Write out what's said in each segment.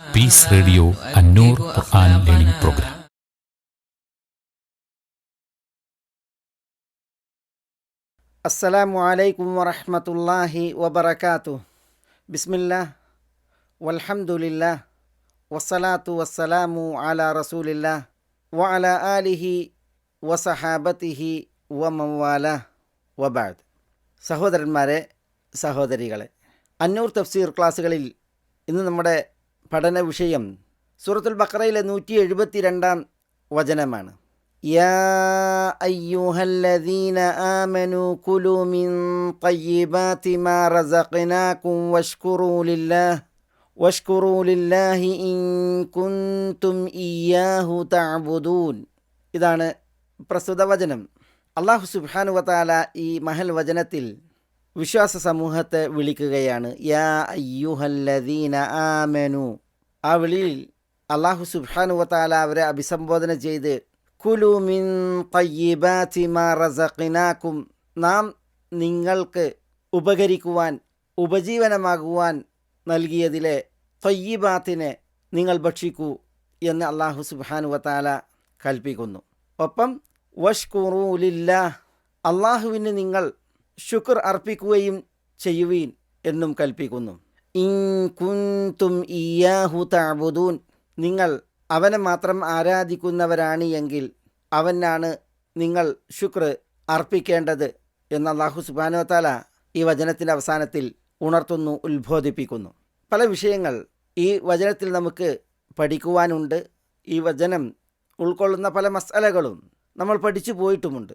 Peace Radio Annoor Quran learning program അസ്സലാമു അലൈക്കും വറഹ്മത്തുള്ളാഹി വബറകാതുഹു. ബിസ്മില്ലാ വൽഹംദുലില്ലാ വസ്സലാത്തു വസ്സലാമു അലാ റസൂലില്ലാ വഅല ആലിഹി വസഹാബത്തിഹി വമവാല വബാദ് സഹോദരന്മാരെ സഹോദരികളെ അന്നൂർ തഫ്സീർ ക്ലാസ്സുകളിൽ ഇന്ന് നമ്മുടെ പഠന വിഷയം സൂറത്തുൽ ബഖറയിലെ നൂറ്റി എഴുപത്തി രണ്ടാം വചനമാണ് يا أيها الذين آمنوا كلوا من طيبات ما رزقناكم واشكروا لله واشكروا لله إن كنتم إياه تعبدون ഇതാണ് പ്രസ്തുത വചനം അള്ളാഹു സുബ്ഹാനു വതാല ഈ മഹൽ വചനത്തിൽ വിശ്വാസ സമൂഹത്തെ വിളിക്കുകയാണ് യാ അയ്യുഹല്ലദീന ആമനു ആ വിളിയിൽ അള്ളാഹു സുബാനു വതാല അവരെ അഭിസംബോധന ചെയ്ത് കുലു മിൻ തയ്യിബാതി മാ റസഖിനാക്കും നാം നിങ്ങൾക്ക് ഉപകരിക്കുവാൻ ഉപജീവനമാകുവാൻ നൽകിയതിലെ തയ്യിബാത്തിനെ നിങ്ങൾ ഭക്ഷിക്കൂ എന്ന് അള്ളാഹു സുബാനു വതാല കൽപ്പിക്കുന്നു. ഒപ്പം വഷ്കുറൂലില്ല അള്ളാഹുവിന് നിങ്ങൾ ശുക്ർ അർപ്പിക്കുകയും ചെയ്യുവീൻ എന്നും കൽപ്പിക്കുന്നു. കുന്തും ഇയാഹു താബുദൂൻ നിങ്ങൾ അവനെ മാത്രം ആരാധിക്കുന്നവരാണ് എങ്കിൽ അവനാണ് നിങ്ങൾ ശുക്ർ അർപ്പിക്കേണ്ടത് എന്ന് അള്ളാഹു സുബാനോത്താല ഈ വചനത്തിന്റെ അവസാനത്തിൽ ഉണർത്തുന്നു ഉത്ബോധിപ്പിക്കുന്നു. പല വിഷയങ്ങൾ ഈ വചനത്തിൽ നമുക്ക് പഠിക്കുവാനുണ്ട്. ഈ വചനം ഉൾക്കൊള്ളുന്ന പല മസാലകളും നമ്മൾ പഠിച്ചു പോയിട്ടുമുണ്ട്.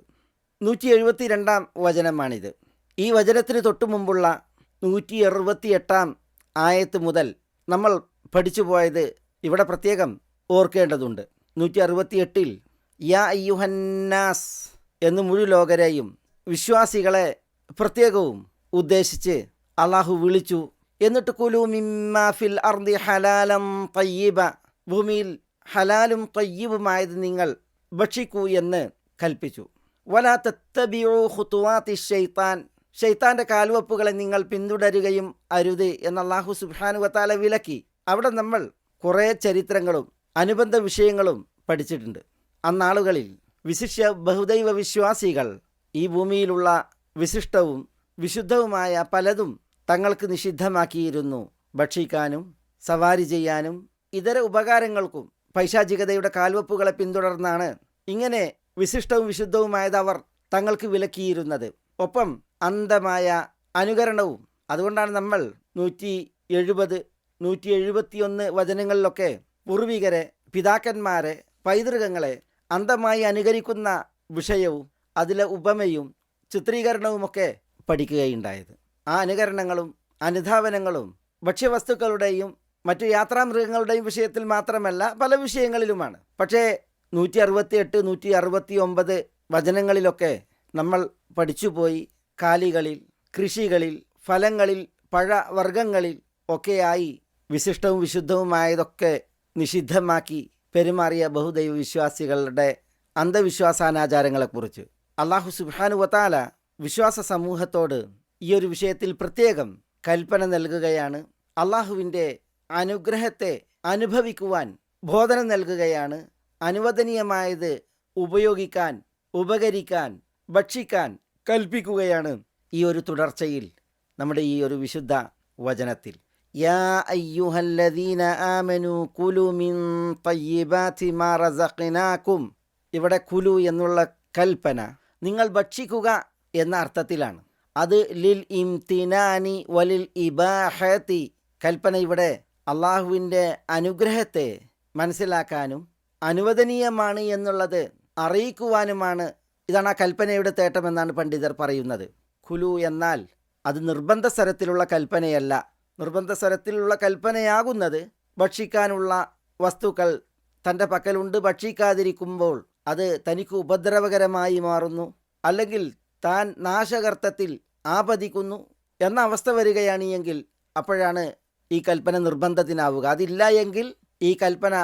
നൂറ്റി എഴുപത്തി രണ്ടാം വചനമാണിത്. ഈ വചനത്തിന് തൊട്ടു മുമ്പുള്ള നൂറ്റി എഴുപത്തി എട്ടാം ആയത്ത് മുതൽ നമ്മൾ പഠിച്ചു പോയത് ഇവിടെ പ്രത്യേകം ഓർക്കേണ്ടതുണ്ട്. നൂറ്റി അറുപത്തി എട്ടിൽ യാ അയ്യുഹന്നാസ് എന്ന് മുഴു ലോകരെയും വിശ്വാസികളെ പ്രത്യേകവും ഉദ്ദേശിച്ച് അള്ളാഹു വിളിച്ചു. എന്നിട്ട് കുലു അർദി ഹലാലം തയ്യബ ഭൂമിയിൽ ഹലാലും തയ്യബുമായത് നിങ്ങൾ ഭക്ഷിക്കൂ എന്ന് കൽപ്പിച്ചു. വലാ തത്തബിയു ഹുത്തുവാത്തി ഷെയ്ത്താൻ ഷെയ്ത്താന്റെ കാൽവെപ്പുകളെ നിങ്ങൾ പിന്തുടരുകയും അരുത് എന്ന അള്ളാഹു സുബാനുവത്താല വിലക്കി. അവിടെ നമ്മൾ കുറേ ചരിത്രങ്ങളും അനുബന്ധ വിഷയങ്ങളും പഠിച്ചിട്ടുണ്ട്. അന്നാളുകളിൽ വിശിഷ്യ ബഹുദൈവ വിശ്വാസികൾ ഈ ഭൂമിയിലുള്ള വിശിഷ്ടവും വിശുദ്ധവുമായ പലതും തങ്ങൾക്ക് നിഷിദ്ധമാക്കിയിരുന്നു. ഭക്ഷിക്കാനും സവാരി ചെയ്യാനും ഇതര ഉപകാരങ്ങൾക്കും പൈശാചികതയുടെ കാൽവെപ്പുകളെ പിന്തുടർന്നാണ് ഇങ്ങനെ വിശിഷ്ടവും വിശുദ്ധവുമായത് അവർ തങ്ങൾക്ക് വിലക്കിയിരുന്നത്. ഒപ്പം അന്ധമായ അനുകരണവും. അതുകൊണ്ടാണ് നമ്മൾ നൂറ്റി എഴുപത് നൂറ്റി എഴുപത്തിയൊന്ന് വചനങ്ങളിലൊക്കെ പൂർവികരെ പിതാക്കന്മാരെ പൈതൃകങ്ങളെ അന്ധമായി അനുകരിക്കുന്ന വിഷയവും അതിലെ ഉപമയും ചിത്രീകരണവുമൊക്കെ പഠിക്കുകയുണ്ടായത്. ആ അനുകരണങ്ങളും അനുധാവനങ്ങളും ഭക്ഷ്യവസ്തുക്കളുടെയും മറ്റു യാത്രാമൃഗങ്ങളുടെയും വിഷയത്തിൽ മാത്രമല്ല പല വിഷയങ്ങളിലുമാണ്. പക്ഷേ നൂറ്റി അറുപത്തി എട്ട് നൂറ്റി അറുപത്തി ഒമ്പത് വചനങ്ങളിലൊക്കെ നമ്മൾ പഠിച്ചുപോയി കാലികളിൽ കൃഷികളിൽ ഫലങ്ങളിൽ പഴവർഗങ്ങളിൽ ഒക്കെയായി വിശിഷ്ടവും വിശുദ്ധവുമായതൊക്കെ നിഷിദ്ധമാക്കി പെരുമാറിയ ബഹുദൈവ വിശ്വാസികളുടെ അന്ധവിശ്വാസാനാചാരങ്ങളെക്കുറിച്ച്. അള്ളാഹു സുബാനുവത്താല വിശ്വാസ സമൂഹത്തോട് ഈ ഒരു വിഷയത്തിൽ പ്രത്യേകം കൽപ്പന നൽകുകയാണ്. അള്ളാഹുവിന്റെ അനുഗ്രഹത്തെ അനുഭവിക്കുവാൻ ബോധനം നൽകുകയാണ്. അനുവദനീയമായത് ഉപയോഗിക്കാൻ ഉപകരിക്കാൻ ഭക്ഷിക്കാൻ കൽപ്പിക്കുകയാണ് ഈ ഒരു തുടർച്ചയിൽ നമ്മുടെ ഈ ഒരു വിശുദ്ധ വചനത്തിൽ. ഇവിടെ കുലു എന്നുള്ള കൽപ്പന നിങ്ങൾ ഭക്ഷിക്കുക എന്ന അർത്ഥത്തിലാണ്. അത് ലിൽ ഇംതിനാനി വലിൽ ഇബാഹത്തി. കൽപ്പന ഇവിടെ അള്ളാഹുവിന്റെ അനുഗ്രഹത്തെ മനസ്സിലാക്കാനും അനുവദനീയമാണ് എന്നുള്ളത് അറിയിക്കുവാനുമാണ് ഇതാണ് ആ കൽപ്പനയുടെ തേട്ടമെന്നാണ് പണ്ഡിതർ പറയുന്നത്. കുലു എന്നാൽ അത് നിർബന്ധ സ്വരത്തിലുള്ള കൽപ്പനയല്ല. നിർബന്ധ സ്വരത്തിലുള്ള കൽപ്പനയാകുന്നത് ഭക്ഷിക്കാനുള്ള വസ്തുക്കൾ തന്റെ പക്കലുണ്ട് ഭക്ഷിക്കാതിരിക്കുമ്പോൾ അത് തനിക്ക് ഉപദ്രവകരമായി മാറുന്നു അല്ലെങ്കിൽ താൻ നാശകർത്തത്തിൽ ആപതിക്കുന്നു എന്ന അവസ്ഥ വരികയാണ് എങ്കിൽ അപ്പോഴാണ് ഈ കൽപ്പന നിർബന്ധത്തിനാവുക. അതില്ല എങ്കിൽ ഈ കൽപ്പന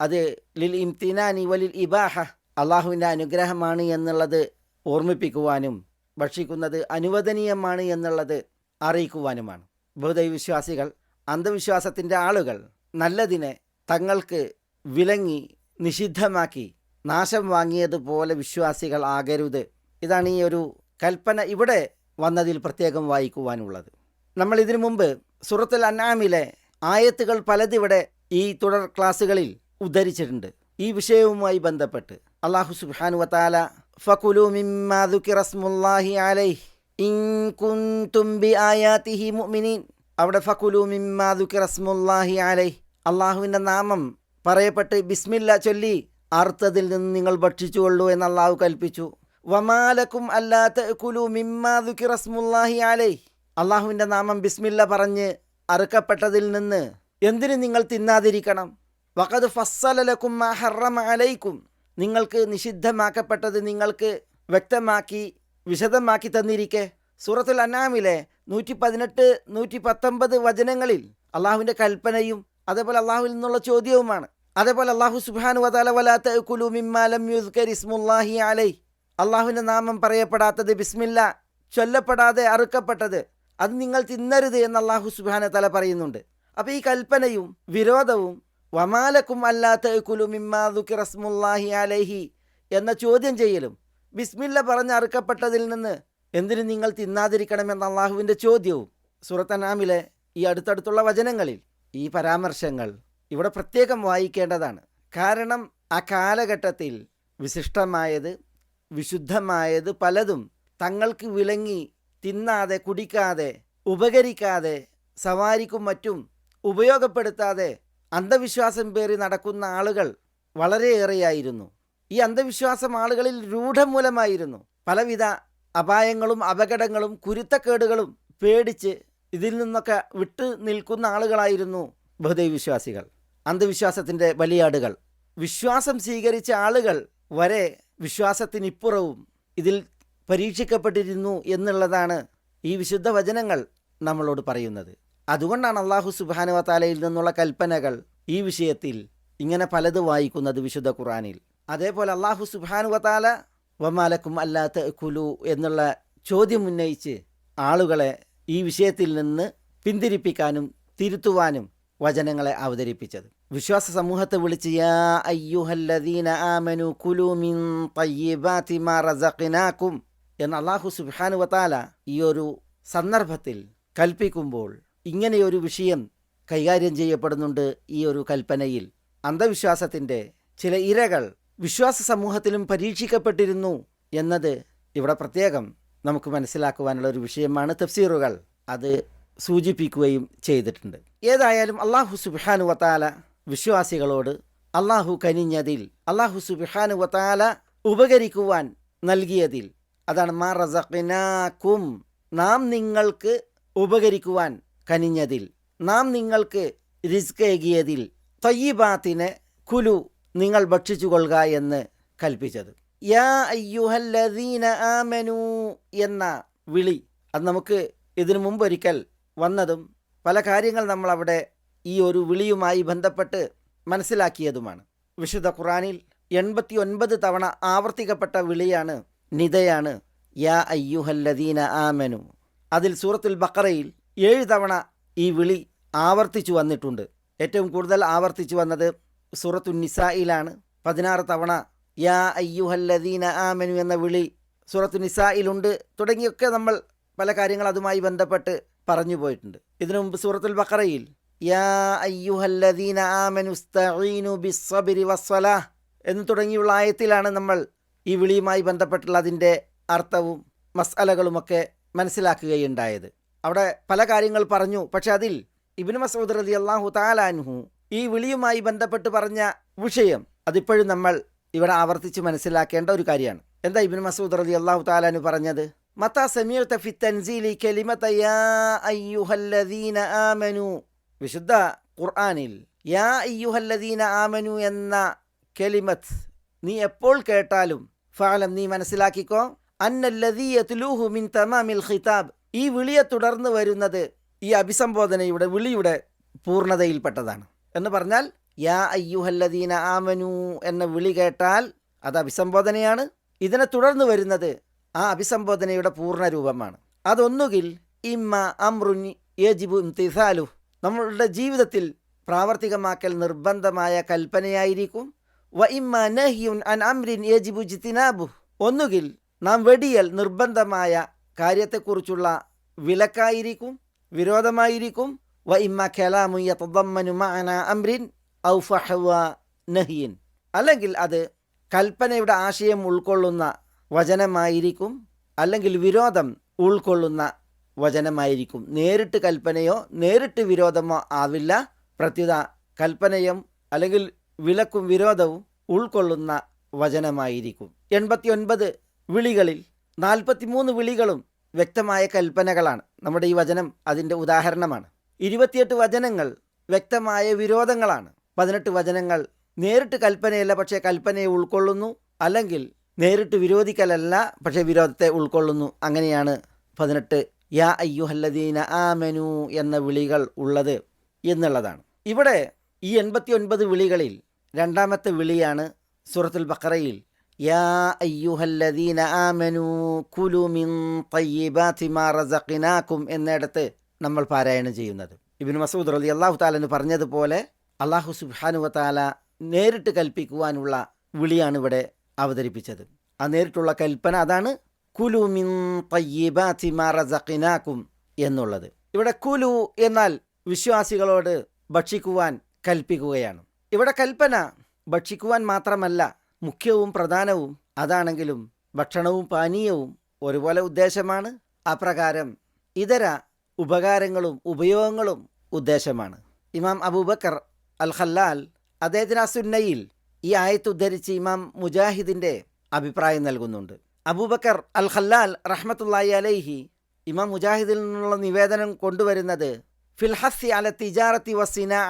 അത് ലിൽ ഇംതിനാനി വലിൽ ഇബാഹ അള്ളാഹുവിന്റെ അനുഗ്രഹമാണ് എന്നുള്ളത് ഓർമ്മിപ്പിക്കുവാനും ഭക്ഷിക്കുന്നത് അനുവദനീയമാണ് എന്നുള്ളത് അറിയിക്കുവാനുമാണ്. ബഹുദൈവ വിശ്വാസികൾ അന്ധവിശ്വാസത്തിന്റെ ആളുകൾ നല്ലതിനെ തങ്ങൾക്ക് വിലങ്ങി നിഷിദ്ധമാക്കി നാശം വാങ്ങിയതുപോലെ വിശ്വാസികൾ ആകരുത്. ഇതാണ് ഈ ഒരു കൽപ്പന ഇവിടെ വന്നതിൽ പ്രത്യേകം വായിക്കുവാനുള്ളത്. നമ്മൾ ഇതിനു മുമ്പ് സുറത്തുൽ അന്നാമിലെ ആയത്തുകൾ പലതിവിടെ ഈ തുടർ ക്ലാസ്സുകളിൽ ഉദ്ധരിച്ചിട്ടുണ്ട്. ഈ വിഷയവുമായി ബന്ധപ്പെട്ട് അള്ളാഹു സുബാനു വതാല ഫകുലു മിമ്മാ ദുകിറ അലൈഹി ഇൻ അവിടെ ഫകുലു നാമം പറയപ്പെട്ട് ബിസ്മില്ല ചൊല്ലി അർത്ഥത്തിൽ നിന്ന് നിങ്ങൾ ഭക്ഷിച്ചുകൊള്ളൂ എന്ന് അള്ളാഹു കൽപ്പിച്ചു. വമാലക്കും അല്ലാത്ത കുലു മിമ്മാ ദുകിറ സ്മുല്ലാഹി അലൈഹി. അള്ളാഹുവിന്റെ നാമം ബിസ്മില്ല പറഞ്ഞ് അറുക്കപ്പെട്ടതിൽ നിന്ന് എന്തിനു നിങ്ങൾ തിന്നാതിരിക്കണം? വഖദ് ഹറമ അലൈക്കും. നിങ്ങൾക്ക് നിഷിദ്ധമാക്കപ്പെട്ടത് നിങ്ങൾക്ക് വ്യക്തമാക്കി വിശദമാക്കി തന്നിരിക്കെ. സൂറത്തുൽ അനാമിലെ നൂറ്റി പതിനെട്ട് നൂറ്റി പത്തൊമ്പത് വചനങ്ങളിൽ അള്ളാഹുവിന്റെ കൽപ്പനയും അതേപോലെ അള്ളാഹുവിൽ നിന്നുള്ള ചോദ്യവുമാണ്. അതേപോലെ അള്ളാഹു സുബാനു വതാല വലാത്ത അലൈ അള്ളാഹുവിന്റെ നാമം പറയപ്പെടാത്തത് ബിസ്മില്ല ചൊല്ലപ്പെടാതെ അറുക്കപ്പെട്ടത് അത് നിങ്ങൾ തിന്നരുത് എന്ന് അള്ളാഹു സുബാന തല പറയുന്നുണ്ട്. അപ്പോൾ ഈ കൽപ്പനയും വിരോധവും വമാലക്കും അല്ലാത്ത കുലു മിമ്മാദുക്കി റസ്മുല്ലാഹി അലൈഹി എന്ന ചോദ്യം ചെയ്യലും. ബിസ്മില്ല പറഞ്ഞ് അറുക്കപ്പെട്ടതിൽ നിന്ന് എന്തിനു നിങ്ങൾ തിന്നാതിരിക്കണമെന്ന അള്ളാഹുവിന്റെ ചോദ്യവും. സുറത്തനാമിലെ ഈ അടുത്തടുത്തുള്ള വചനങ്ങളിൽ ഈ പരാമർശങ്ങൾ ഇവിടെ പ്രത്യേകം വായിക്കേണ്ടതാണ്. കാരണം ആ കാലഘട്ടത്തിൽ വിശിഷ്ടമായത് വിശുദ്ധമായത് പലതും തങ്ങൾക്ക് വിളങ്ങി തിന്നാതെ കുടിക്കാതെ ഉപകരിക്കാതെ സവാരിക്കും മറ്റും ഉപയോഗപ്പെടുത്താതെ അന്ധവിശ്വാസം പേറി നടക്കുന്ന ആളുകൾ വളരെയേറെയായിരുന്നു. ഈ അന്ധവിശ്വാസം ആളുകളിൽ രൂഢമൂലമായിരുന്നു പലവിധ അപായങ്ങളും അപകടങ്ങളും കുരുത്തക്കേടുകളും പേടിച്ച് ഇതിൽ നിന്നൊക്കെ വിട്ടു നിൽക്കുന്ന ആളുകളായിരുന്നു ബഹുദൈവ വിശ്വാസികൾ അന്ധവിശ്വാസത്തിന്റെ ബലിയാടുകൾ. വിശ്വാസം സ്വീകരിച്ച ആളുകൾ വരെ വിശ്വാസത്തിനിപ്പുറവും ഇതിൽ പരീക്ഷിക്കപ്പെട്ടിരുന്നു എന്നുള്ളതാണ് ഈ വിശുദ്ധ വചനങ്ങൾ നമ്മളോട് പറയുന്നത്. അതുകൊണ്ടാണ് അള്ളാഹു സുബാനുവത്താലയിൽ നിന്നുള്ള കൽപ്പനകൾ ഈ വിഷയത്തിൽ ഇങ്ങനെ പലത് വായിക്കുന്നത് വിശുദ്ധ ഖുറാനിൽ അതേപോലെ അള്ളാഹു സുബാനുവത്താല വമാലക്കും അല്ലാത്ത കുലു എന്നുള്ള ചോദ്യം ഉന്നയിച്ച് ആളുകളെ ഈ വിഷയത്തിൽ നിന്ന് പിന്തിരിപ്പിക്കാനും തിരുത്തുവാനും വചനങ്ങളെ അവതരിപ്പിച്ചത്. വിശ്വാസ സമൂഹത്തെ വിളിച്ച് യാ അയ്യുഹല്ലദീന കുലു മിൻ മാ എന്ന് അള്ളാഹു സുബ്ഹാനു വതാല ഈ ഒരു സന്ദർഭത്തിൽ കൽപ്പിക്കുമ്പോൾ ഇങ്ങനെയൊരു വിഷയം കൈകാര്യം ചെയ്യപ്പെടുന്നുണ്ട് ഈ ഒരു കൽപ്പനയിൽ. അന്ധവിശ്വാസത്തിന്റെ ചില ഇരകൾ വിശ്വാസ സമൂഹത്തിലും പരീക്ഷിക്കപ്പെട്ടിരുന്നു എന്നത് ഇവിടെ പ്രത്യേകം നമുക്ക് മനസ്സിലാക്കുവാനുള്ള ഒരു വിഷയമാണ് തഫ്സീറുകൾ. അത് സൂചിപ്പിക്കുകയും ചെയ്തിട്ടുണ്ട്. ഏതായാലും അള്ളാഹു സുബിഹാനു വത്താല വിശ്വാസികളോട് അള്ളാഹു കനിഞ്ഞതിൽ അള്ളാഹു സുബിഹാനു വത്താല ഉപകരിക്കുവാൻ നൽകിയതിൽ അതാണ് മാ റസഖിനാക്കും നാം നിങ്ങൾക്ക് ഉപകരിക്കുവാൻ കനിഞ്ഞതിൽ. നാം നിങ്ങൾക്ക് റിസ്ക് ഏകിയതിൽ തയ്യിബാത്തിനെ കുലു നിങ്ങൾ ഭക്ഷിച്ചു കൊള്ളുക എന്ന് കൽപ്പിച്ചത്. യാ അയ്യുഹല്ലദീന ആമനു എന്ന വിളി അത് നമുക്ക് ഇതിനു മുമ്പ് ഒരിക്കൽ വന്നതും പല കാര്യങ്ങൾ നമ്മൾ അവിടെ ഈ ഒരു വിളിയുമായി ബന്ധപ്പെട്ട് മനസ്സിലാക്കിയതുമാണ്. വിശുദ്ധ ഖുറാനിൽ എൺപത്തി ഒൻപത് തവണ ആവർത്തിക്കപ്പെട്ട വിളിയാണ് നിതയാണ് യാ അയ്യുഹല്ലദീന ആമനു. അതിൽ സൂറത്തുൽ ബക്കറയിൽ ഏഴ് തവണ ഈ വിളി ആവർത്തിച്ചു വന്നിട്ടുണ്ട്. ഏറ്റവും കൂടുതൽ ആവർത്തിച്ചു വന്നത് സൂറത്തു നിസായിലാണ് പതിനാറ് തവണ യാ അയ്യുഹല്ലദീന ആമനു എന്ന വിളി സൂറത്തു നിസായിലുണ്ട് തുടങ്ങിയൊക്കെ നമ്മൾ പല കാര്യങ്ങൾ അതുമായി ബന്ധപ്പെട്ട് പറഞ്ഞു പോയിട്ടുണ്ട്. ഇതിനു മുമ്പ് സൂറത്തുൽ ബക്കറയിൽ യാ അയ്യുഹല്ലദീന ആമനുസ്തീനു സ്തഈനു വസ്വല എന്ന് തുടങ്ങിയുള്ള ആയത്തിലാണ് നമ്മൾ ഈ വിളിയുമായി ബന്ധപ്പെട്ടുള്ള അതിന്റെ അർത്ഥവും മസാലകളുമൊക്കെ മനസ്സിലാക്കുകയുണ്ടായത്. അവിടെ പല കാര്യങ്ങൾ പറഞ്ഞു. പക്ഷെ അതിൽ ഇബിന് മസൂദ് റലി അള്ളാഹു താലാൻഹു ഈ വിളിയുമായി ബന്ധപ്പെട്ട് പറഞ്ഞ വിഷയം അതിപ്പോഴും നമ്മൾ ഇവിടെ ആവർത്തിച്ച് മനസ്സിലാക്കേണ്ട ഒരു കാര്യമാണ്. എന്താ ഇബിൻ മസൂദ് റലി അള്ളാഹു താലാനു പറഞ്ഞത്? മത്ത സമീർ ഫി തൻസീലി കലിമത യാ അയ്യുഹല്ലദീന ആമനു. വിശുദ്ധ ഖുർആനിൽ യാ അയ്യുഹല്ലദീന ആമനു എന്ന കെലിമത്ത് നീ എപ്പോൾ കേട്ടാലും ഫാലം നീ മനസ്സിലാക്കിക്കോ. അന്നല്ലദീ മിൻ തമാമിൽ ഖിതാബ്. ഈ വിളിയെ തുടർന്ന് വരുന്നത് ഈ അഭിസംബോധനയുടെ വിളിയുടെ പൂർണതയിൽപ്പെട്ടതാണ്. എന്ന് പറഞ്ഞാൽ യാ അയ്യുഹല്ലദീന ആമനു എന്ന വിളി കേട്ടാൽ അത് അഭിസംബോധനയാണ്. ഇതിനെ തുടർന്ന് വരുന്നത് ആ അഭിസംബോധനയുടെ പൂർണ രൂപമാണ് അതൊന്നുകിൽ ഇമ്മ അമ്രുൻ യജിബു ഇംതിസാലു നമ്മളുടെ ജീവിതത്തിൽ പ്രാവർത്തികമാക്കൽ നിർബന്ധമായ കൽപ്പനയായിരിക്കും. വ ഇമ്മ നഹിയുൻ അൻ അംരിൻ യജിബു ജിത്തിനാബു. ഒന്നുകിൽ നാം വെടിയൽ നിർബന്ധമായ കാര്യത്തെക്കുറിച്ചുള്ള വിലക്കായിരിക്കും വിരോധമായിരിക്കും. വ ഇമ്മ ഖലാമു യതദമ്മനു മഅന ഔ ഫഹവ നഹിയൻ അല്ലെങ്കിൽ അത് കൽപ്പനയുടെ ആശയം ഉൾക്കൊള്ളുന്ന വചനമായിരിക്കും അല്ലെങ്കിൽ വിരോധം ഉൾക്കൊള്ളുന്ന വചനമായിരിക്കും. നേരിട്ട് കൽപ്പനയോ നേരിട്ട് വിരോധമോ ആവില്ല. പ്രത്യുത കൽപ്പനയും അല്ലെങ്കിൽ വിലക്കും വിരോധവും ഉൾക്കൊള്ളുന്ന വചനമായിരിക്കും. എൺപത്തി ഒൻപത് വിളികളിൽ നാൽപ്പത്തിമൂന്ന് വിളികളും വ്യക്തമായ കൽപ്പനകളാണ്. നമ്മുടെ ഈ വചനം അതിന്റെ ഉദാഹരണമാണ്. ഇരുപത്തിയെട്ട് വചനങ്ങൾ വ്യക്തമായ വിരോധങ്ങളാണ്. പതിനെട്ട് വചനങ്ങൾ നേരിട്ട് കൽപ്പനയല്ല പക്ഷേ കൽപ്പനയെ ഉൾക്കൊള്ളുന്നു. അല്ലെങ്കിൽ നേരിട്ട് വിരോധിക്കലല്ല പക്ഷേ വിരോധത്തെ ഉൾക്കൊള്ളുന്നു. അങ്ങനെയാണ് പതിനെട്ട് യാ അയ്യുഹല്ലദീന ആമനു എന്ന വിളികൾ ഉള്ളത് എന്നുള്ളതാണ്. ഇവിടെ ഈ എൺപത്തി ഒൻപത് വിളികളിൽ രണ്ടാമത്തെ വിളിയാണ് സൂറത്തുൽ ബഖറയിൽ യാ الذين ആമനു كلوا من طيبات ما رزقناكم എന്നിടത്ത് നമ്മൾ പാരായണം ചെയ്യുന്നത്. ഇബിൻ മസൂദ് റലി അള്ളാഹു താലെന്ന് പറഞ്ഞതുപോലെ അള്ളാഹു സുബ്ഹാനഹു വതാല നേരിട്ട് കൽപ്പിക്കുവാനുള്ള വിളിയാണ് ഇവിടെ അവതരിപ്പിച്ചത്. ആ നേരിട്ടുള്ള കൽപ്പന അതാണ് കുലു മിൻ തയ്യിബാതി മാ റസഖിനാക്കും എന്നുള്ളത്. ഇവിടെ കുലു എന്നാൽ വിശ്വാസികളോട് ഭക്ഷിക്കുവാൻ കൽപ്പിക്കുകയാണ്. ഇവിടെ കൽപ്പന ഭക്ഷിക്കുവാൻ മാത്രമല്ല മുഖ്യവും പ്രധാനവും അതാണെങ്കിലും ഭക്ഷണവും പാനീയവും ഒരുപോലെ ഉദ്ദേശമാണ്. അപ്രകാരം ഇതര ഉപകാരങ്ങളും ഉപയോഗങ്ങളും ഉദ്ദേശമാണ്. ഇമാം അബൂബക്കർ അൽ ഖല്ലാൽ അദ്ദേഹത്തിന് ആ സുന്നയിൽ ഈ ആയത്ത് ഉദ്ധരിച്ച് ഇമാം മുജാഹിദിന്റെ അഭിപ്രായം നൽകുന്നുണ്ട്. അബൂബക്കർ അൽ ഖല്ലാൽ റഹ്മത്തുല്ലായി അലൈഹി ഇമാം മുജാഹിദിൽ നിന്നുള്ള നിവേദനം കൊണ്ടുവരുന്നത് ഫിൽഹസി അല തിജാറത്തി വ സിനാ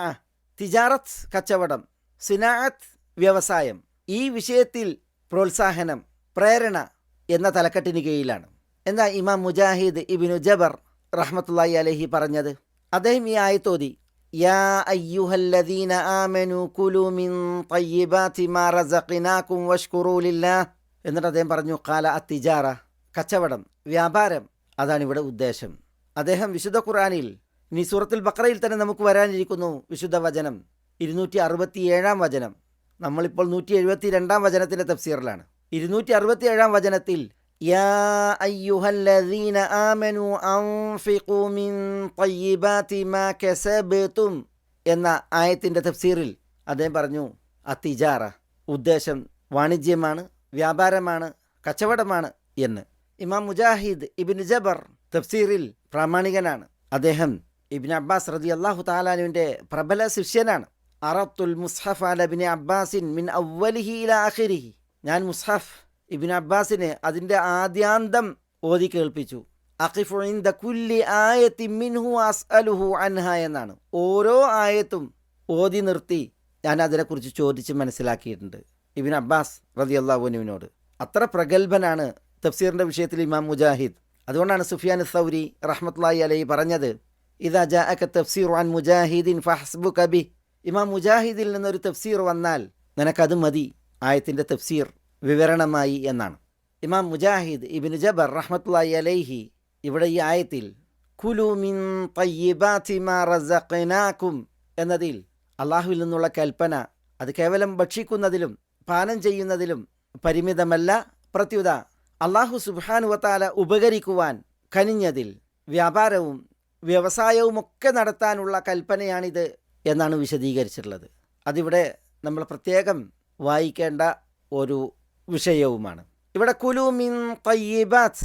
തിജാറത്ത് കച്ചവടം സിനാഅത്ത് വ്യവസായം ഈ വിഷയത്തിൽ പ്രോത്സാഹനം പ്രേരണ എന്ന തലക്കെട്ടിന് കീഴിലാണ് എന്താ ഇമാം മുജാഹിദ് ഇബിനു ജബർ റഹ്മത്തുല്ലായി അലഹി പറഞ്ഞത്? അദ്ദേഹം ഈ ആയത്തോതി യാ അയ്യുഹല്ലദീന കുലു മിൻ മാ റസഖനാകും എന്നിട്ട് അദ്ദേഹം പറഞ്ഞു കാല അത്തിജാറ കച്ചവടം വ്യാപാരം അതാണ് ഇവിടെ ഉദ്ദേശം. അദ്ദേഹം വിശുദ്ധ ഖുറാനിൽ ഇനി ബക്രയിൽ തന്നെ നമുക്ക് വരാനിരിക്കുന്നു വിശുദ്ധ വചനം ഇരുന്നൂറ്റി അറുപത്തിയേഴാം വചനം. നമ്മളിപ്പോൾ നൂറ്റി എഴുപത്തി രണ്ടാം വചനത്തിന്റെ തഫ്സീറിലാണ് ഇരുന്നൂറ്റി അറുപത്തി ഏഴാം വചനത്തിൽ കസബതും എന്ന ആയത്തിന്റെ തഫ്സീറിൽ അദ്ദേഹം പറഞ്ഞു അത്തിജാറ ഉദ്ദേശം വാണിജ്യമാണ് വ്യാപാരമാണ് കച്ചവടമാണ് എന്ന്. ഇമാം മുജാഹിദ് ഇബിൻ ജബർ തഫ്സീറിൽ പ്രാമാണികനാണ്. അദ്ദേഹം ഇബിൻ അബ്ബാസ് റതി അള്ളാഹു താലാനുവിന്റെ പ്രബല ശിഷ്യനാണ്. അറത്തുൽ മുസ്ഹഫ് അലബിൻ അബ്ബാസിൻ മിൻ അവലിഹി ഇല ആഖിരിഹി. ഞാൻ മുസ്ഹഫ് ഇബിൻ അബ്ബാസിന് അതിന്റെ ആദ്യാന്തം ഓതി കേൾപ്പിച്ചു. അഖിഫു ഇൻദ കുല്ലി ആയത്തി മിൻഹു അസ്അലുഹു അൻഹ എന്നാണ്. ഓരോ ആയത്തും ഓതി നിർത്തി ഞാൻ അതിനെക്കുറിച്ച് ചോദിച്ച് മനസ്സിലാക്കിയിട്ടുണ്ട്. ഇബിൻ അബ്ബാസ് റതി അള്ളാഹുനുവിനോട് അത്ര പ്രഗത്ഭനാണ് തഫ്സീറിന്റെ വിഷയത്തിൽ ഇമാം മുജാഹിദ്. അതുകൊണ്ടാണ് സുഫിയാൻ സൗരി റഹ്മത്തുള്ളാഹി അലൈ പറഞ്ഞത് ഇതാ ജാ അക്ക തഫ്സീർ മുജാഹിദിൻ ഫഹസ്ബു കബി ഇമാം മുജാഹിദിൽ നിന്നൊരു തഫ്സീർ വന്നാൽ നിനക്കത് മതി ആയത്തിന്റെ തഫ്സീർ വിവരണമായി എന്നാണ്. ഇമാം മുജാഹിദ് ഇബിൻ ജബർ റഹ്മത്തുള്ളാഹി അലൈഹി ഇവിടെ ഈ ആയത്തിൽ കുലു മിൻ തയ്യിബാതി മാ റസഖനാകും എന്നതിൽ അള്ളാഹുവിൽ നിന്നുള്ള കൽപ്പന അത് കേവലം ഭക്ഷിക്കുന്നതിലും പാനം ചെയ്യുന്നതിലും പരിമിതമല്ല പ്രത്യുത അള്ളാഹു സുബാനുവത്താല ഉപകരിക്കുവാൻ കനിഞ്ഞതിൽ വ്യാപാരവും വ്യവസായവുമൊക്കെ നടത്താനുള്ള കൽപ്പനയാണിത് എന്നാണ് വിശദീകരിച്ചിട്ടുള്ളത്. അതിവിടെ നമ്മൾ പ്രത്യേകം വായിക്കേണ്ട ഒരു വിഷയവുമാണ്. ഇവിടെ കുലു മിൻ തയ്യബാത്ത്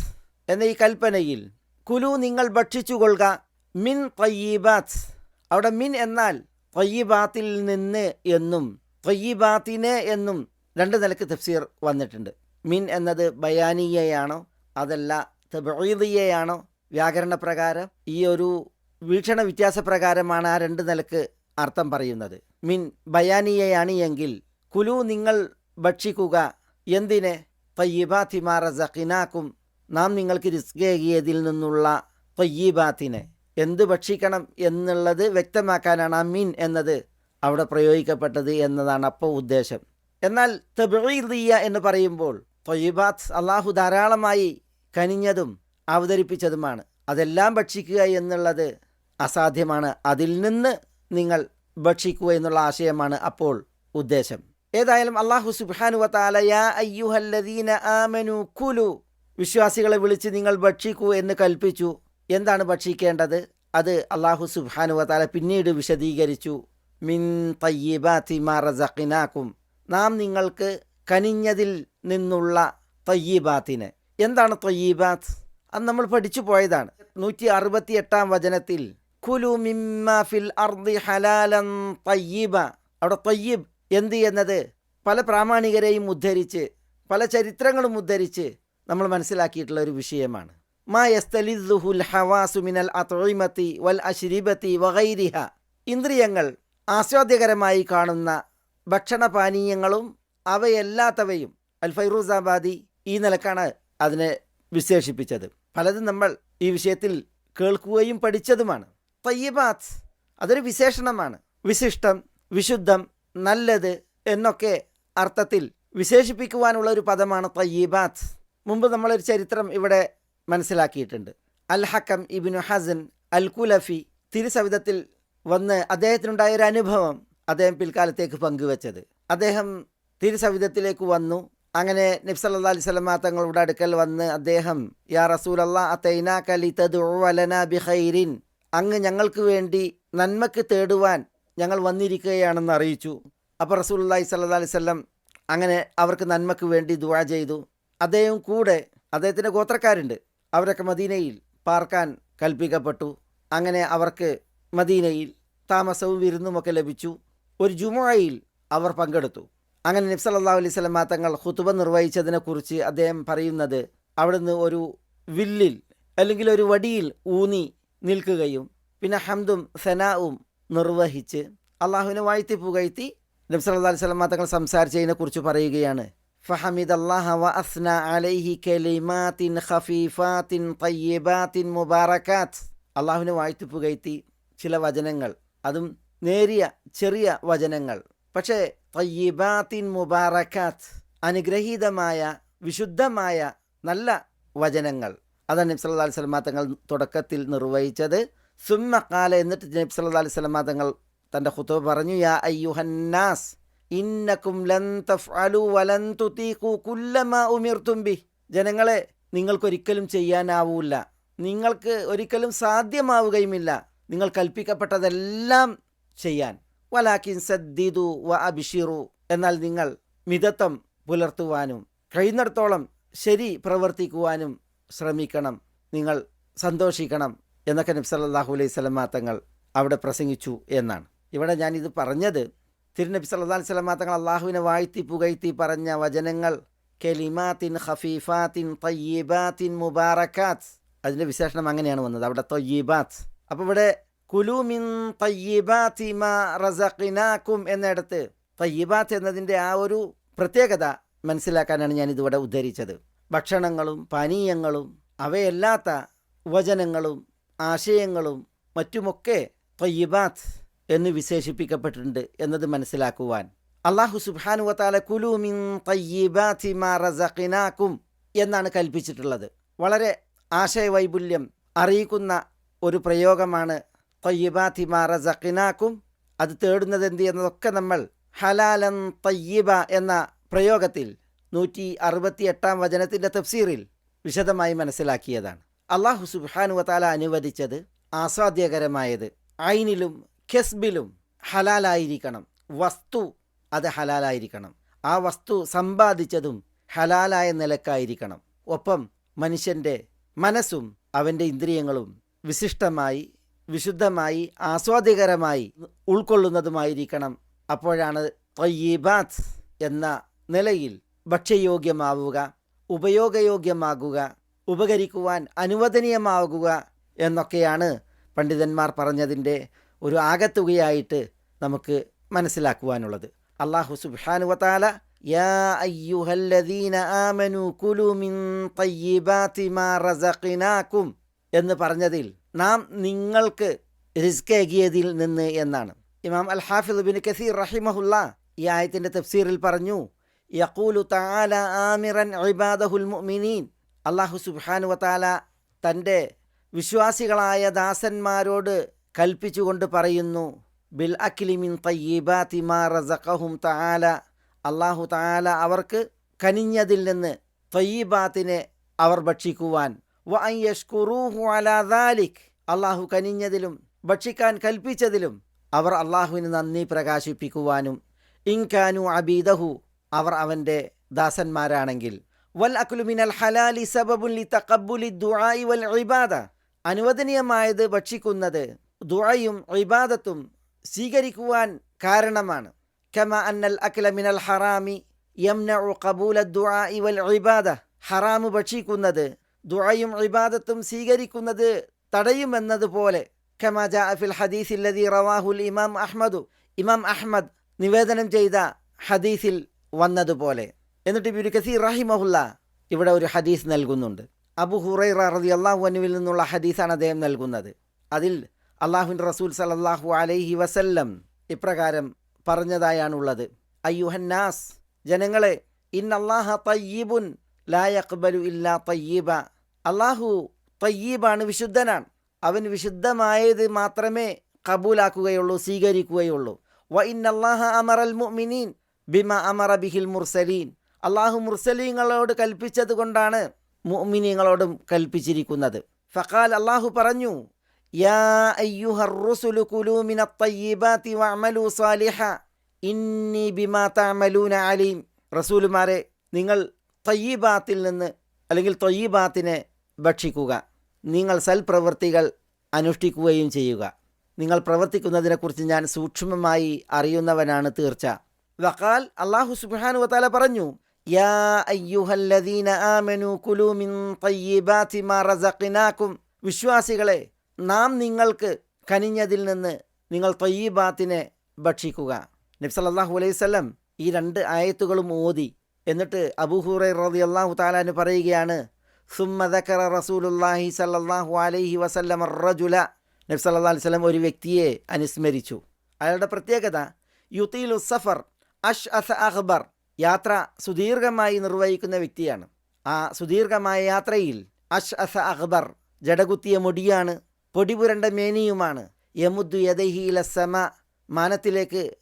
എന്ന ഈ കൽപ്പനയിൽ കുലു നിങ്ങൾ ഭക്ഷിച്ചുകൊള്ളുക മിൻ തയ്യബാത്ത്. അവിടെ മിൻ എന്നാൽ തയ്യീബാത്തിൽ നിന്ന് എന്നും തയ്യീബാത്തിനെ എന്നും രണ്ട് നിലയ്ക്ക് തഫ്സീർ വന്നിട്ടുണ്ട്. മിൻ എന്നത് ബയാനീയയാണോ അതല്ല തബീദിയയാണോ വ്യാകരണ പ്രകാരം ഈ ഒരു വീക്ഷണ വ്യത്യാസപ്രകാരമാണ് ആ രണ്ട് നിലയ്ക്ക് അർത്ഥം പറയുന്നത്. മിൻ ബയാനിയയാണ് എങ്കിൽ കുലു നിങ്ങൾ ഭക്ഷിക്കുക. എന്തിനെ? തയ്യബാത്തിമാ സഖിനാക്കും നാം നിങ്ങൾക്ക് റിസ്കേകിയതിൽ നിന്നുള്ള തയ്യബാത്തിനെ. എന്ത് ഭക്ഷിക്കണം എന്നുള്ളത് വ്യക്തമാക്കാനാണ് ആ മീൻ എന്നത്. അവിടെ പ്രയോഗിക്കപ്പെട്ടത് എന്നതാണ് അപ്പോൾ ഉദ്ദേശം. എന്നാൽ തബീദിയ എന്ന് പറയുമ്പോൾ തൊയ്യബാത്ത് അള്ളാഹു ധാരാളമായി കനിഞ്ഞതും അവതരിപ്പിച്ചതുമാണ്. അതെല്ലാം ഭക്ഷിക്കുക എന്നുള്ളത് അസാധ്യമാണ്. അതിൽ നിന്ന് നിങ്ങൾ ഭക്ഷിക്കുക എന്നുള്ള ആശയമാണ് അപ്പോൾ ഉദ്ദേശം. ഏതായാലും അള്ളാഹു സുബാനു അയ്യുഹല്ലദീന ആമനു കുലു. വിശ്വാസികളെ വിളിച്ച് നിങ്ങൾ ഭക്ഷിക്കൂ എന്ന് കൽപ്പിച്ചു. എന്താണ് ഭക്ഷിക്കേണ്ടത്? അത് അള്ളാഹു സുബാനു വത്താല പിന്നീട് വിശദീകരിച്ചു. മിൻ തയ്യബാത്തിമാറസഖിനാക്കും നാം നിങ്ങൾക്ക് കനിഞ്ഞതിൽ നിന്നുള്ള തയ്യബാത്തിന്. എന്താണ് തയ്യബാത്ത്? അത് നമ്മൾ പഠിച്ചു പോയതാണ്. നൂറ്റി അറുപത്തി എട്ടാം വചനത്തിൽ ഫിൽ അർദി ഹലാലൻ തയ്യീബ. അവിടെ തയ്യീബ് എന്ത് എന്നത് പല പ്രാമാണികരെയും ഉദ്ധരിച്ച് പല ചരിത്രങ്ങളും ഉദ്ധരിച്ച് നമ്മൾ മനസ്സിലാക്കിയിട്ടുള്ള ഒരു വിഷയമാണ്. മാ യസ്തലിദ്ദുഹുൽ ഹവാസു മിനൽ അത്ഇമത്തി വൽ അശ്രീബത്തി വഗൈരിഹ. ഇന്ദ്രിയങ്ങൾ ആസ്വാദ്യകരമായി കാണുന്ന ഭക്ഷണപാനീയങ്ങളും അവയല്ലാത്തവയും അൽ ഫൈറൂസാബാദി ഈ നിലക്കാണ് അതിനെ വിശേഷിപ്പിച്ചത്. പലതും നമ്മൾ ഈ വിഷയത്തിൽ കേൾക്കുകയും പഠിച്ചതുമാണ്. തയ്യബാത്ത്. അതൊരു വിശേഷണമാണ്. വിശിഷ്ടം വിശുദ്ധം നല്ലത് എന്നൊക്കെ അർത്ഥത്തിൽ വിശേഷിപ്പിക്കുവാനുള്ള ഒരു പദമാണ് തയ്യബാത്ത്. മുമ്പ് നമ്മളൊരു ചരിത്രം ഇവിടെ മനസ്സിലാക്കിയിട്ടുണ്ട്. അൽ ഹക്കം ഇബിനു ഹസൻ അൽ കുലഫി തിരുസവിധത്തിൽ വന്ന് അദ്ദേഹത്തിനുണ്ടായ ഒരു അനുഭവം അദ്ദേഹം പിൽക്കാലത്തേക്ക് പങ്കുവച്ചത്. അദ്ദേഹം തിരുസവിധത്തിലേക്ക് വന്നു. അങ്ങനെ നബ്സല്ലാ അലൈഹി സ്വലമ തങ്ങളുടെ അടുക്കൽ വന്ന് അദ്ദേഹം യാ റസൂലല്ലാ അലി തദ് ബിഖൈരിൻ? അങ്ങ് ഞങ്ങൾക്ക് വേണ്ടി നന്മക്ക് തേടുവാൻ ഞങ്ങൾ വന്നിരിക്കുകയാണെന്ന് അറിയിച്ചു. അപ്പോൾ റസൂലുള്ളാഹി സ്വല്ലല്ലാഹി അലൈഹി വസല്ലം അങ്ങനെ അവർക്ക് നന്മക്ക് വേണ്ടി ദുആ ചെയ്തു. അദ്ദേഹം കൂടെ അദ്ദേഹത്തിന്റെ ഗോത്രക്കാരുണ്ട്. അവരൊക്കെ മദീനയിൽ പാർക്കാൻ കൽപ്പിക്കപ്പെട്ടു. അങ്ങനെ അവർക്ക് മദീനയിൽ താമസവും വിരുന്നുമൊക്കെ ലഭിച്ചു. ഒരു ജുമുഅയിൽ അവർ പങ്കെടുത്തു. അങ്ങനെ നബ്സ് അല്ലാ അലൈഹി സ്വലമ തങ്ങൾ ഹുത്തുബ നിർവഹിച്ചതിനെക്കുറിച്ച് അദ്ദേഹം പറയുന്നത് അവിടുന്ന് ഒരു വില്ലിൽ അല്ലെങ്കിൽ ഒരു വടിയിൽ ഊന്നി നിൽക്കുകയും പിന്നെ ഹംദും സനാവും നിർവഹിച്ച് അള്ളാഹുവിനെ വാഴ്ത്തി പുകഴ്ത്തി നബ്സ് അലൈഹി സ്വലമ തങ്ങൾ സംസാരിച്ചതിനെ കുറിച്ച് പറയുകയാണ്. ഫഹമിദ് വ അലൈഹി കലിമാത്തിൻ ഖഫീഫാത്തിൻ അള്ളാഹുവിനെ വാഴ്ത്തി പുകഴ്ത്തി ചില വചനങ്ങൾ. അതും നേരിയ ചെറിയ വചനങ്ങൾ. പക്ഷേ തയ്യബാത്തിൻ മുബാറക്കാത്ത് അനുഗ്രഹീതമായ വിശുദ്ധമായ നല്ല വചനങ്ങൾ. അതാണ് നബി സല്ലല്ലാഹു അലൈഹി വസല്ലമ തങ്ങൾ തുടക്കത്തിൽ നിർവഹിച്ചത്. സുമ്മ കാല എന്നിട്ട് നബി സല്ലല്ലാഹു അലൈഹി വസല്ലമ തങ്ങൾ തന്റെ ഖുതുബ പറഞ്ഞു യാ അയ്യുഹന്നാസ് ഇന്നക്കും ലൻ തഫ്അലു വലൻ കുല്ലമാ ബി ജനങ്ങളെ നിങ്ങൾക്കൊരിക്കലും ചെയ്യാനാവൂല നിങ്ങൾക്ക് ഒരിക്കലും സാധ്യമാവുകയുമില്ല നിങ്ങൾ കൽപ്പിക്കപ്പെട്ടതെല്ലാം ചെയ്യാൻ. വലാക്കിൻ സദ്ദിദു വ അബിഷിറു എന്നാൽ നിങ്ങൾ മിതത്വം പുലർത്തുവാനും കഴിയുന്നിടത്തോളം ശരി പ്രവർത്തിക്കുവാനും ശ്രമിക്കണം നിങ്ങൾ സന്തോഷിക്കണം എന്നൊക്കെ നബി സല്ലല്ലാഹു അലൈഹി സ്വലമാ തങ്ങൾ അവിടെ പ്രസംഗിച്ചു എന്നാണ്. ഇവിടെ ഞാനിത് പറഞ്ഞത് തിരുനബി സല്ലാ അലൈഹി സ്വലമാ തങ്ങൾ അള്ളാഹുവിനെ വാഴ്ത്തി പുകഴ്ത്തി പറഞ്ഞ വചനങ്ങൾ കെലിമാത്തിൻ ഹഫീഫാത്തിൻ തയ്യബാത്തിൻ മുബാറക്കാത്ത് അതിന്റെ വിശേഷണം അങ്ങനെയാണ് വന്നത് അവിടെ തൊയ്യീബാത്ത്. അപ്പോൾ ഇവിടെ കുലൂമിൻ തയ്യബാത്തി മാ റസഖിനാക്കും എന്നിടത്ത് തയ്യബാത്ത് എന്നതിന്റെ ആ ഒരു പ്രത്യേകത മനസ്സിലാക്കാനാണ് ഞാൻ ഇതിവിടെ ഉദ്ധരിച്ചത്. ഭക്ഷണങ്ങളും പാനീയങ്ങളും അവയല്ലാത്ത ഉപചനങ്ങളും ആശയങ്ങളും മറ്റുമൊക്കെ തൊയ്യബാത്ത് എന്ന് വിശേഷിപ്പിക്കപ്പെട്ടിട്ടുണ്ട് എന്നത് മനസ്സിലാക്കുവാൻ. അള്ളാഹു സുബാനുവത്താല കുലൂമിൻ തയ്യബാത്തി മാ റസഖിനാക്കും എന്നാണ് കൽപ്പിച്ചിട്ടുള്ളത്. വളരെ ആശയവൈപുല്യം അറിയിക്കുന്ന ഒരു പ്രയോഗമാണ് തയ്യബാത്തി അത് തേടുന്നത് എന്ത് എന്നതൊക്കെ നമ്മൾ ഹലാലൻ തയ്യബ എന്ന പ്രയോഗത്തിൽ നൂറ്റി അറുപത്തി എട്ടാം വചനത്തിന്റെ തഫ്സീറിൽ വിശദമായി മനസ്സിലാക്കിയതാണ്. അള്ളാഹു സുബ്ഹാനു വാല അനുവദിച്ചത് ആസ്വാദ്യകരമായത് ഐനിലും ഖെസ്ബിലും ഹലാലായിരിക്കണം. വസ്തു അത് ഹലാലായിരിക്കണം. ആ വസ്തു സമ്പാദിച്ചതും ഹലാലായ നിലക്കായിരിക്കണം. ഒപ്പം മനുഷ്യന്റെ മനസ്സും അവന്റെ ഇന്ദ്രിയങ്ങളും വിശിഷ്ടമായി വിശുദ്ധമായി ആസ്വാദ്യകരമായി ഉൾക്കൊള്ളുന്നതുമായിരിക്കണം. അപ്പോഴാണ് തൊയ്യീബാത്ത് എന്ന നിലയിൽ ഭക്ഷ്യയോഗ്യമാവുക ഉപയോഗയോഗ്യമാകുക ഉപകരിക്കുവാൻ അനുവദനീയമാകുക എന്നൊക്കെയാണ് പണ്ഡിതന്മാർ പറഞ്ഞതിന്റെ ഒരു ആകത്തുകയായിട്ട് നമുക്ക് മനസ്സിലാക്കുവാനുള്ളത്. അള്ളാഹു സുബാനുവത്താല മാ റസഖിനാക്കും എന്ന് പറഞ്ഞതിൽ നാം നിങ്ങൾക്ക് റിസ്കേകിയതിൽ നിന്ന് എന്നാണ്. ഇമാം അൽ ഹാഫിദ് ബിൻ കസീർ റഹിമഹുല്ല ഈ ആയത്തിന്റെ തഫ്സീറിൽ പറഞ്ഞു ആമിറൻ ഇബാദഹുൽ മുഅ്മിനീൻ അള്ളാഹു സുബ്ഹാനു വതാല തന്റെ വിശ്വാസികളായ ദാസന്മാരോട് കൽപ്പിച്ചുകൊണ്ട് പറയുന്നു ബിൽ അക്ലിമിൻ മിൻ തയ്യിബാതി മാ തആല. അല്ലാഹു തആല അവർക്ക് കനിഞ്ഞതിൽ നിന്ന് തയ്യിബാത്തിനെ അവർ ഭക്ഷിക്കുവാൻ. അള്ളാഹു കനിഞ്ഞതിലും ഭക്ഷിക്കാൻ കൽപ്പിച്ചതിലും അവർ അള്ളാഹുവിന് നന്ദി പ്രകാശിപ്പിക്കുവാനും ഇൻകാനു അബീദഹു അവർ അവന്റെ ദാസന്മാരാണെങ്കിൽ. വൽ അക്കുലുമിനൽ ഹലാലി സബബുൽ തക്കബുലി ദുആഇ വൽ ഇബാദ. അനുവദനീയമായത് ഭക്ഷിക്കുന്നത് ദുആയും ഇബാദത്തും സ്വീകരിക്കുവാൻ കാരണമാണ്. കമ അന്നൽ അക്ലമിനൽ ഹറാമി യംന കബൂല ദുആഇ വൽ ഇബാദ. ഹറാമു ഭക്ഷിക്കുന്നത് ദുആയും ഇബാദത്തും സ്വീകരിക്കുന്നത് തടയുമെന്നതുപോലെ. കമ ജാ ഫിൽ ഹദീസ് ലദി റവാഹുൽ ഇമാം അഹ്മദു. ഇമാം അഹ്മദ് നിവേദനം ചെയ്ത ഹദീസിൽ വന്നതുപോലെ. എന്നിട്ട് ഇബിനു കസീർ റഹിമഹുല്ല ഇവിടെ ഒരു ഹദീസ് നൽകുന്നുണ്ട്. അബു ഹുറൈറ റതി അള്ളാഹു അനുവിൽ നിന്നുള്ള ഹദീസാണ് അദ്ദേഹം നൽകുന്നത്. അതിൽ അള്ളാഹുൻ റസൂൽ സലല്ലാഹു അലൈഹി വസല്ലം ഇപ്രകാരം പറഞ്ഞതായാണുള്ളത്. അയ്യുഹന്നാസ് ജനങ്ങളെ ഇൻ അള്ളാഹ തയ്യീബുൻ ലാ യഖ്ബലു ഇല്ലാ തയ്യീബ. അള്ളാഹു തയ്യീബാണ് വിശുദ്ധനാണ്. അവൻ വിശുദ്ധമായത് മാത്രമേ കബൂലാക്കുകയുള്ളൂ സ്വീകരിക്കുകയുള്ളൂ. വ ഇൻ ഇന്നല്ലാഹ അമറൽ മുഅ്മിനീൻ. ബിമ അമറ ബിഹിൽ മുർസലീൻ. അള്ളാഹു മുർസലീങ്ങളോട് കൽപ്പിച്ചത് കൊണ്ടാണ് മുഅ്മിനീങ്ങളോടും കൽപ്പിച്ചിരിക്കുന്നത്. ഫഖാൽ അള്ളാഹു പറഞ്ഞു യാ അയ്യുഹർ റുസുലു കുലൂ മിന തയ്യിബാതി വഅമലു സാലിഹ. ഇന്നി ബിമാ തഅമലൂന അലീം. റസൂലുമാരെ നിങ്ങൾ തയ്യീബാത്തിൽ നിന്ന് അല്ലെങ്കിൽ തൊയ്യീബാത്തിനെ ഭക്ഷിക്കുക. നിങ്ങൾ സൽപ്രവൃത്തികൾ അനുഷ്ഠിക്കുകയും ചെയ്യുക. നിങ്ങൾ പ്രവർത്തിക്കുന്നതിനെക്കുറിച്ച് ഞാൻ സൂക്ഷ്മമായി അറിയുന്നവനാണ് തീർച്ച. വഖാൽ അള്ളാഹു സുബ്ഹാനു വതാല പറഞ്ഞു യാ അയ്യുഹല്ലദീന കുലു മിൻ മാ വിശ്വാസികളെ നാം നിങ്ങൾക്ക് കനിഞ്ഞതിൽ നിന്ന് നിങ്ങൾ തൊയ്യീബാത്തിനെ ഭക്ഷിക്കുക. നബി സല്ലല്ലാഹു അലൈഹി വസല്ലം ഈ രണ്ട് ആയത്തുകളും ഓതി. എന്നിട്ട് അബുഹുറൈ റതി അള്ളാഹു താലാന് പറയുകയാണ് സുമ്മദക്കറ റസൂലുല്ലാഹി സല്ലല്ലാഹു അലൈഹി വസല്ലം റജുല. നബി സല്ലല്ലാഹു അലൈഹി വസല്ലം ഒരു വ്യക്തിയെ അനുസ്മരിച്ചു. അയാളുടെ പ്രത്യേകത യുത്തീലു സഫർ അഷ് അസ അഹ്ബർ യാത്ര സുദീർഘമായി നിർവഹിക്കുന്ന വ്യക്തിയാണ്. ആ സുദീർഘമായ യാത്രയിൽ അഷ് അസ അഹ്ബർ ജടകുത്തിയ മുടിയാണ് പൊടിപുരണ്ട മേനിയുമാണ്. യമുദ്ദു യദഹില സമ മാനത്തിലേക്ക്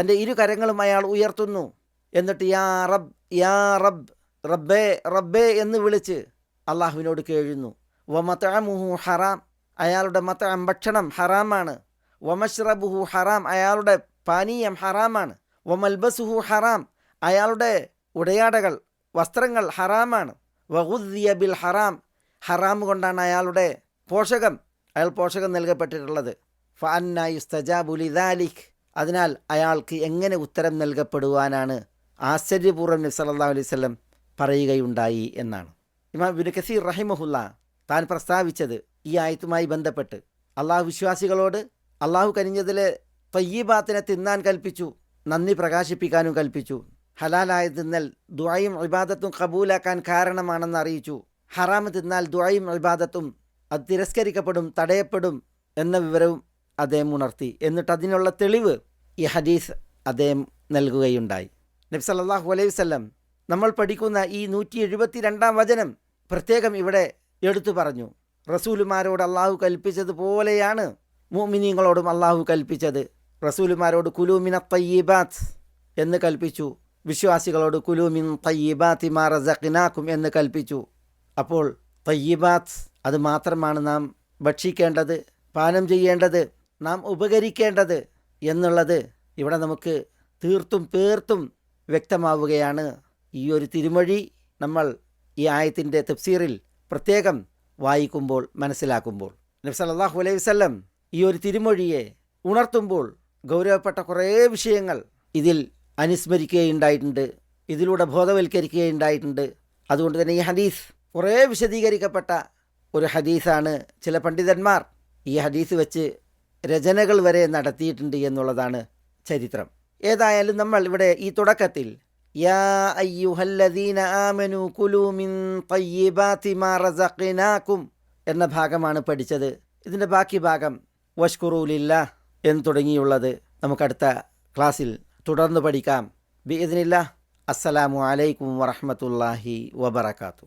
തന്റെ ഇരു കരങ്ങളും അയാൾ ഉയർത്തുന്നു. എന്നിട്ട് യാ റബ് യാ റബ് റബ്ബേ റബ്ബേ എന്ന് വിളിച്ച് അള്ളാഹുവിനോട് കേഴുന്നു. വമത്തമുഹു ഹറാം അയാളുടെ മത്തം ഭക്ഷണം ഹറാമാണ്. വമഷ്റബുഹു ഹറാം അയാളുടെ പാനീയം ഹറാമാണ്. വമൽബസുഹു ഹറാം. അയാളുടെ ഉടയാടകൾ വസ്ത്രങ്ങൾ ഹറാമാണ്. വഹുദ്ദിയ ബിൽ ഹറാം. ഹറാം കൊണ്ടാണ് അയാളുടെ പോഷകം. അയാൾ പോഷകം നൽകപ്പെട്ടിട്ടുള്ളത്. ഫഅന്നായുസ്തജാബുലിദാലിഖ് അതിനാൽ അയാൾക്ക് എങ്ങനെ ഉത്തരം നൽകപ്പെടുവാനാണ് ആശ്ചര്യപൂർവം നബി സല്ലാ അലൈഹി വസല്ലം പറയുകയുണ്ടായി എന്നാണ്. ഇമാം ബിൻ കസീർ റഹിമഹുല്ല താൻ പ്രസ്താവിച്ചത് ഈ ആയത്തുമായി ബന്ധപ്പെട്ട്. അള്ളാഹു വിശ്വാസികളോട് അള്ളാഹു കനിഞ്ഞതിലെ തയ്യീബാത്തിനെ തിന്നാൻ കൽപ്പിച്ചു. നന്ദി പ്രകാശിപ്പിക്കാനും കൽപ്പിച്ചു. ഹലാലായ തിന്നൽ ദ്വായും ഇബാദത്തും കബൂലാക്കാൻ കാരണമാണെന്ന് അറിയിച്ചു. ഹറാമ് തിന്നാൽ ദ്വായും ഇബാദത്തും അത് തിരസ്കരിക്കപ്പെടും തടയപ്പെടും എന്ന വിവരവും അദ്ദേഹം ഉണർത്തി. എന്നിട്ട് അതിനുള്ള തെളിവ് ഈ ഹദീസ് അദ്ദേഹം നൽകുകയുണ്ടായി. നബി സല്ലല്ലാഹു അലൈഹി വസല്ലം നമ്മൾ പഠിക്കുന്ന ഈ നൂറ്റി എഴുപത്തി രണ്ടാം വചനം പ്രത്യേകം ഇവിടെ എടുത്തു പറഞ്ഞു. റസൂലുമാരോട് അള്ളാഹു കൽപ്പിച്ചതുപോലെയാണ് മുഅ്മിനീങ്ങളോടും അള്ളാഹു കൽപ്പിച്ചത്. റസൂലുമാരോട് കുലൂമിന തയ്യബാത്ത് എന്ന് കൽപ്പിച്ചു. വിശ്വാസികളോട് കുലൂമിൻ തയ്യബാത്തി മാ റസഖ്നാക്കും എന്ന് കൽപ്പിച്ചു. അപ്പോൾ തയ്യബാത്ത് അത് മാത്രമാണ് നാം ഭക്ഷിക്കേണ്ടത് പാനം ചെയ്യേണ്ടത് നാം ഉപകരിക്കേണ്ടത് എന്നുള്ളത് ഇവിടെ നമുക്ക് തീർത്തും പേർത്തും വ്യക്തമാവുകയാണ്. ഈ ഒരു തിരുമൊഴി നമ്മൾ ഈ ആയത്തിന്റെ തഫ്സീറിൽ പ്രത്യേകം വായിക്കുമ്പോൾ മനസ്സിലാക്കുമ്പോൾ. നബി സല്ലല്ലാഹു അലൈഹി വസല്ലം ഈ ഒരു തിരുമൊഴിയെ ഉണർത്തുമ്പോൾ ഗൗരവപ്പെട്ട കുറേ വിഷയങ്ങൾ ഇതിൽ അനുസ്മരിക്കുകയുണ്ടായിട്ടുണ്ട് ഇതിലൂടെ ബോധവൽക്കരിക്കുകയുണ്ടായിട്ടുണ്ട്. അതുകൊണ്ട് തന്നെ ഈ ഹദീസ് കുറേ വിശദീകരിക്കപ്പെട്ട ഒരു ഹദീസാണ് ചില പണ്ഡിതന്മാർ ഈ ഹദീസ് വെച്ച് രചനകൾ വരെ നടത്തിയിട്ടുണ്ട് എന്നുള്ളതാണ് ചരിത്രം. ഏതായാലും നമ്മൾ ഇവിടെ ഈ തുടക്കത്തിൽ യാ അയ്യുഹല്ലദീന കുലു മിൻ മാ എന്ന ഭാഗമാണ് പഠിച്ചത്. ഇതിന്റെ ബാക്കി ഭാഗം വഷ്കുറൂലില്ല എന്ന് തുടങ്ങിയുള്ളത് നമുക്കടുത്ത ക്ലാസ്സിൽ തുടർന്ന് പഠിക്കാം. ബി ഇതിനില്ല അസ്സലാമു അലൈക്കും വറഹമത്തല്ലാഹി വബർക്കാത്തു